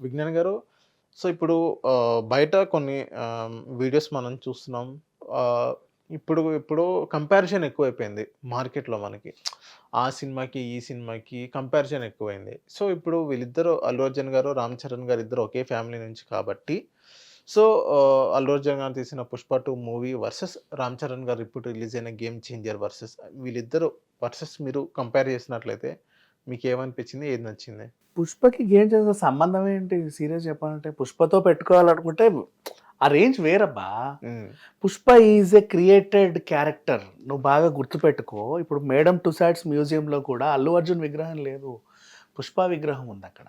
విజ్ఞాన్ గారు. సో ఇప్పుడు బయట కొన్ని వీడియోస్ మనం చూస్తున్నాం. ఇప్పుడు ఇప్పుడు కంపారిజన్ ఎక్కువైపోయింది మార్కెట్లో మనకి. ఆ సినిమాకి ఈ సినిమాకి కంపారిజన్ ఎక్కువైంది. సో ఇప్పుడు వీళ్ళిద్దరు అల్లు అర్జున్ గారు రామ్ చరణ్ గారు ఇద్దరు ఒకే ఫ్యామిలీ నుంచి కాబట్టి సో అల్లు అర్జున్ గారు తీసిన Pushpa two movie versus Ram Charan గారు ఇప్పుడు రిలీజ్ అయిన గేమ్ చేంజర్ వర్సెస్ వీళ్ళిద్దరు వర్సెస్ మీరు కంపేర్ చేసినట్లయితే మీకు ఏమనిపించింది ఏది నచ్చింది? పుష్పకి గేమ్ చేసే సంబంధం ఏంటి? సీరియస్ చెప్పాలంటే పుష్పతో పెట్టుకోవాలనుకుంటే ఆ రేంజ్ వేరబ్బా. Pushpa is a created character. నువ్వు బాగా గుర్తుపెట్టుకో. ఇప్పుడు మేడం టు సైడ్స్ మ్యూజియంలో కూడా అల్లు అర్జున్ విగ్రహం లేదు. పుష్ప విగ్రహం ఉంది అక్కడ.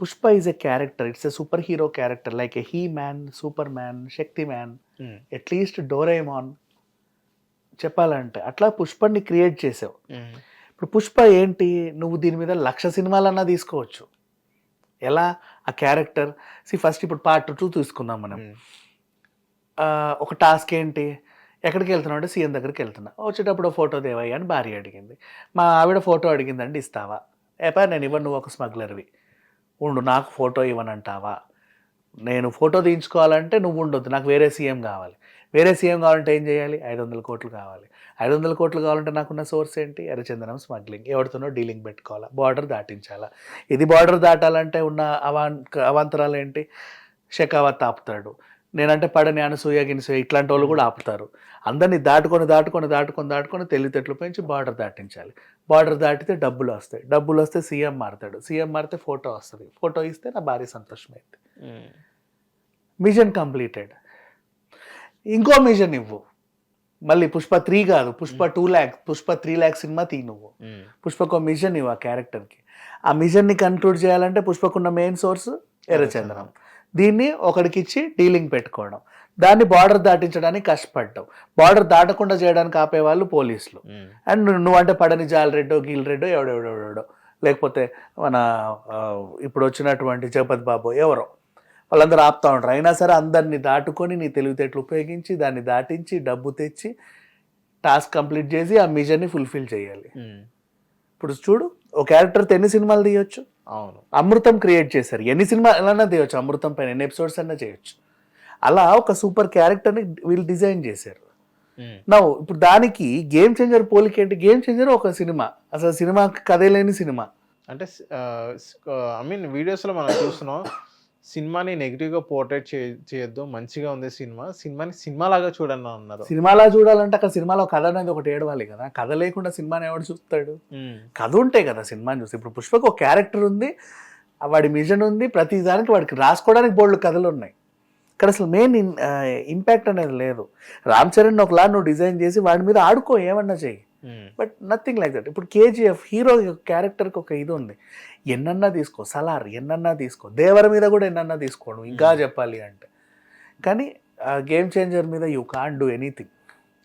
Pushpa is a character. It's a super hero character. Like a he man super man Shakti man at least Doraemon. చెప్పాలంటే అట్లా పుష్పని క్రియేట్ చేసావు. ఇప్పుడు పుష్ప ఏంటి? నువ్వు దీని మీద లక్ష సినిమాలన్నా తీసుకోవచ్చు. ఎలా? ఆ క్యారెక్టర్. సి ఫస్ట్ ఇప్పుడు పార్ట్ టూ తీసుకుందాం మనం. ఒక టాస్క్ ఏంటి? ఎక్కడికి వెళ్తున్నావు అంటే సీఎం దగ్గరికి వెళ్తున్నా. వచ్చేటప్పుడు ఫోటో దేవయ్య అని భార్య అడిగింది. మా ఆవిడ ఫోటో అడిగిందండి ఇస్తావా? ఏపా నేను ఇవ్వను నువ్వు ఒక స్మగ్లర్వి. ఉండు నాకు ఫోటో ఇవ్వనంటావా? నేను ఫోటో తీయించుకోవాలంటే నువ్వు ఉండొద్దు నాకు వేరే సీఎం కావాలి. వేరే సీఎం కావాలంటే ఏం చేయాలి? ఐదు వందల కోట్లు కావాలి. ఐదు వందల కోట్లు కావాలంటే నాకున్న సోర్స్ ఏంటి? ఎర్రచందనం స్మగ్లింగ్. ఎవరితోనో డీలింగ్ పెట్టుకోవాలా? బార్డర్ దాటించాలా? ఇది బార్డర్ దాటాలంటే ఉన్న అవాన్ అవాంతరాలు ఏంటి షెకావత్ ఆపుతాడు. నేనంటే పడని అనసూయ గినసూయ ఇట్లాంటి వాళ్ళు కూడా ఆపుతారు. అందరినీ దాటుకొని దాటుకొని దాటుకొని దాటుకొని తెలివితేటలు పెంచి బార్డర్ దాటించాలి. బార్డర్ దాటితే డబ్బులు వస్తాయి. డబ్బులు వస్తే సీఎం మారుతాడు. సీఎం మారితే ఫోటో వస్తుంది. ఫోటో ఇస్తే నా భార్య సంతోషమైంది. Mission completed. ఇంకో మిషన్ ఇవ్వు. మళ్ళీ పుష్ప త్రీ కాదు. Pushpa two lacks Pushpa three lacks cinema తీ నువ్వు. పుష్పకు మిషన్ ఇవ్వు ఆ క్యారెక్టర్కి. ఆ మిషన్ని కంక్లూడ్ చేయాలంటే పుష్పకున్న మెయిన్ సోర్స్ ఎర్రచంద్రం దీన్ని ఒకడికి ఇచ్చి డీలింగ్ పెట్టుకోవడం. దాన్ని బార్డర్ దాటించడానికి కష్టపడ్డావు. బార్డర్ దాటకుండా చేయడానికి ఆపేవాళ్ళు పోలీసులు. అండ్ నువ్వు- నువ్వంటే పడని జాల్ రెడ్డో గీల్ రెడ్డో ఎవడెవడెవడో లేకపోతే మన ఇప్పుడు వచ్చినటువంటి జగపతి బాబు ఎవరో. వాళ్ళందరూ ఆపుతా ఉంటారు. అయినా సరే అందరినీ దాటుకొని నీ తెలివితేటలు ఉపయోగించి దాన్ని దాటించి డబ్బు తెచ్చి టాస్క్ కంప్లీట్ చేసి ఆ మిషన్ని ఫుల్ఫిల్ చేయాలి. ఇప్పుడు చూడు ఒక క్యారెక్టర్తో ఎన్ని సినిమాలు తీయొచ్చు? అవును. అమృతం క్రియేట్ చేశారు. ఎన్ని సినిమాలన్నా తీయొచ్చు. అమృతం పైన ఎన్ని ఎపిసోడ్స్ అన్నా చేయొచ్చు. అలా ఒక సూపర్ క్యారెక్టర్ని వీళ్ళు డిజైన్ చేశారు. నా ఇప్పుడు దానికి గేమ్ చేంజర్ పోలిక ఏంటి? గేమ్ చేంజర్ ఒక సినిమా. అసలు సినిమా కథే లేని సినిమా. అంటే ఐ మీన్ వీడియోస్లో మనం చూస్తున్నాం. సినిమాని నెగిటివ్గా పోర్ట్రేట్ చే చేయొద్దు. మంచిగా ఉంది సినిమా. సినిమాని సినిమాలాగా చూడండి అని అన్నారు. సినిమాలా చూడాలంటే అక్కడ సినిమాలో కథ అనేది ఒకటి ఏడవాలి కదా. కథ లేకుండా సినిమాని ఎవడు చూస్తాడు? కథ ఉంటే కదా సినిమాని చూస్తే. ఇప్పుడు పుష్పకు ఒక క్యారెక్టర్ ఉంది వాడి మిషన్ ఉంది ప్రతి దానికి వాడికి రాసుకోవడానికి బోల్డ్ కథలు ఉన్నాయి. ఇక్కడ అసలు మెయిన్ ఇంపాక్ట్ అనేది లేదు. రామ్ చరణ్ ఒకలా నువ్వు డిజైన్ చేసి వాడి మీద ఆడుకో ఏమన్నా చెయ్యి. బట్ నథింగ్ లైక్ దట్ ఇప్పుడు కేజీఎఫ్ హీరో క్యారెక్టర్కి ఒక ఇది ఉంది. ఎన్నన్నా తీసుకో సలార్ ఎన్నన్నా తీసుకో దేవర మీద కూడా ఎన్నన్నా తీసుకోడు ఇంకా చెప్పాలి అంటే. కానీ గేమ్ చేంజర్ మీద you can do anything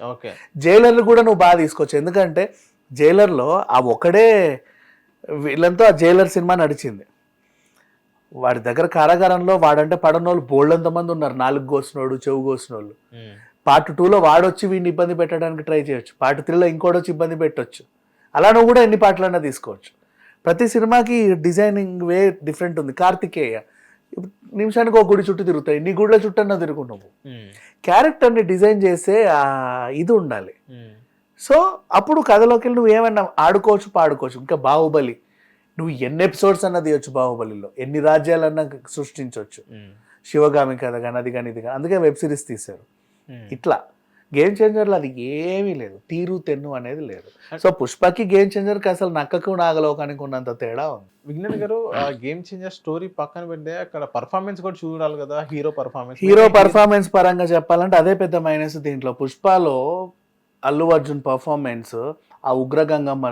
okay జైలర్లు కూడా నువ్వు బాగా తీసుకోవచ్చు. ఎందుకంటే జైలర్లో ఆ ఒకడే వీళ్ళంతో ఆ జైలర్ సినిమా నడిచింది. వాడి దగ్గర కారాగారంలో వాడంటే పడనోళ్ళు బోల్డంత మంది ఉన్నారు. నాలుగు కోసినోడు చెవు కోసినోళ్ళు. ఉమ్, పార్ట్ టూలో వాడొచ్చి వీడిని ఇబ్బంది పెట్టడానికి ట్రై చేయొచ్చు. పార్ట్ త్రీలో ఇంకోటి వచ్చి ఇబ్బంది పెట్టొచ్చు. అలా నువ్వు కూడా ఎన్ని పాటలన్నా తీసుకోవచ్చు. ప్రతి సినిమాకి డిజైనింగ్ వే డిఫరెంట్ ఉంది. కార్తికేయ నిమిషానికి ఒక గుడి చుట్టూ తిరుగుతాయి. నీ గుడిలో చుట్టూ తిరుగు నువ్వు. క్యారెక్టర్ని డిజైన్ చేసే ఇది ఉండాలి. సో అప్పుడు కథలోకి వెళ్ళి నువ్వు ఏమన్నా ఆడుకోవచ్చు పాడుకోవచ్చు. ఇంకా బాహుబలి. నువ్వు ఎన్ని ఎపిసోడ్స్ అన్నా తీయొచ్చు బాహుబలిలో. ఎన్ని రాజ్యాలన్నా సృష్టించవచ్చు శివగామి కథ కానీ అది కానీ ఇది కానీ అందుకే వెబ్ సిరీస్ తీశారు. ఇట్లా. గేమ్ చేంజర్లో అది ఏమీ లేదు. తీరు తెన్ను అనేది లేదు. సో పుష్పకి గేమ్ చేంజర్కి అసలు నక్కకు నాగలోకానికి ఉన్నంత తేడా ఉంది. విజ్ఞాన్ గారు ఆ గేమ్ చేంజర్ స్టోరీ పక్కన పెడితే అక్కడ పర్ఫార్మెన్స్ కూడా చూడాలి కదా హీరో పర్ఫార్మెన్స్ హీరో పర్ఫార్మెన్స్ పరంగా చెప్పాలంటే అదే పెద్ద మైనస్ దీంట్లో. పుష్పలో అల్లు అర్జున్ పర్ఫార్మెన్స్ ఆ ఉగ్రగంగమ్మ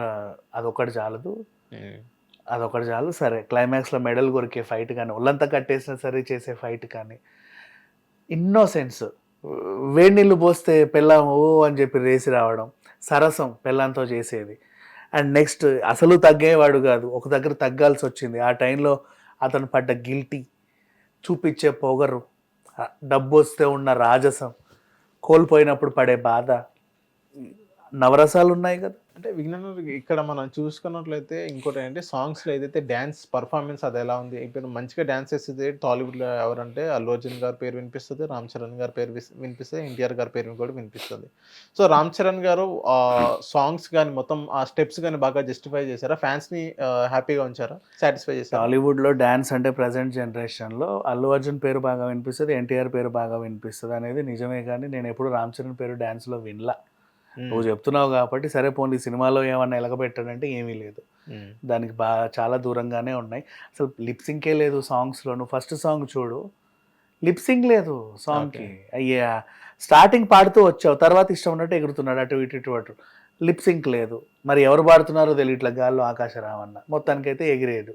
అదొకటి చాలదు. అదొకటి చాలు సరే క్లైమాక్స్లో మెడల్ కొరికే ఫైట్ కానీ ఒళ్ళంతా కట్టేసినా సరే చేసే ఫైట్ కానీ ఇన్నోసెన్స్ వేడి నీళ్ళు పోస్తే పెళ్ళాం ఓ అని చెప్పి రేసి రావడం సరసం పెళ్ళంతో చేసేది. అండ్ నెక్స్ట్ అసలు తగ్గేవాడు కాదు ఒక దగ్గర తగ్గాల్సి వచ్చింది. ఆ టైంలో అతను పడ్డ గిల్టీ చూపించే పొగరు డబ్బు వస్తే ఉన్న రాజసం కోల్పోయినప్పుడు పడే బాధ నవరసాలు ఉన్నాయి కదా. అంటే విజ్ఞాన్ ఇక్కడ మనం చూసుకున్నట్లయితే ఇంకోటి ఏంటంటే సాంగ్స్లో ఏదైతే డ్యాన్స్ పర్ఫార్మెన్స్ అది ఎలా ఉంది? ఇప్పుడు మంచిగా డ్యాన్స్ చేసేది టాలీవుడ్లో ఎవరంటే అల్లు అర్జున్ గారి పేరు వినిపిస్తుంది రామ్ చరణ్ గారి పేరు వినిపిస్తుంది ఎన్టీఆర్ గారి పేరు కూడా వినిపిస్తుంది. సో రామ్ చరణ్ గారు ఆ సాంగ్స్ కానీ మొత్తం ఆ స్టెప్స్ కానీ బాగా జస్టిఫై చేశారా? ఫ్యాన్స్ని హ్యాపీగా ఉంచారా? సాటిస్ఫై చేశారా? టాలీవుడ్లో డ్యాన్స్ అంటే ప్రజెంట్ జనరేషన్లో అల్లు అర్జున్ పేరు బాగా వినిపిస్తుంది ఎన్టీఆర్ పేరు బాగా వినిపిస్తుంది అనేది నిజమే కానీ నేను ఎప్పుడు రామ్ చరణ్ పేరు డ్యాన్స్లో వినలా. నువ్వు చెప్తున్నావు కాబట్టి సరే పోనీ సినిమాలో ఏమన్నా ఎలగబెట్టాడంటే ఏమీ లేదు. దానికి బాగా చాలా దూరంగానే ఉన్నాయి. అసలు లిప్సింకే లేదు సాంగ్స్లో నువ్వు ఫస్ట్ సాంగ్ చూడు. లిప్సింగ్ లేదు సాంగ్కి అయ్యా స్టార్టింగ్ పాడుతూ వచ్చావు. తర్వాత ఇష్టం ఉన్నట్టు ఎగురుతున్నాడు. అటు ఇటు ఇటు అటు. లిప్సింక్ లేదు. మరి ఎవరు పాడుతున్నారో తెలియట్లే. గాల్లో ఆకాశరామన్న. మొత్తానికైతే ఎగిరేడు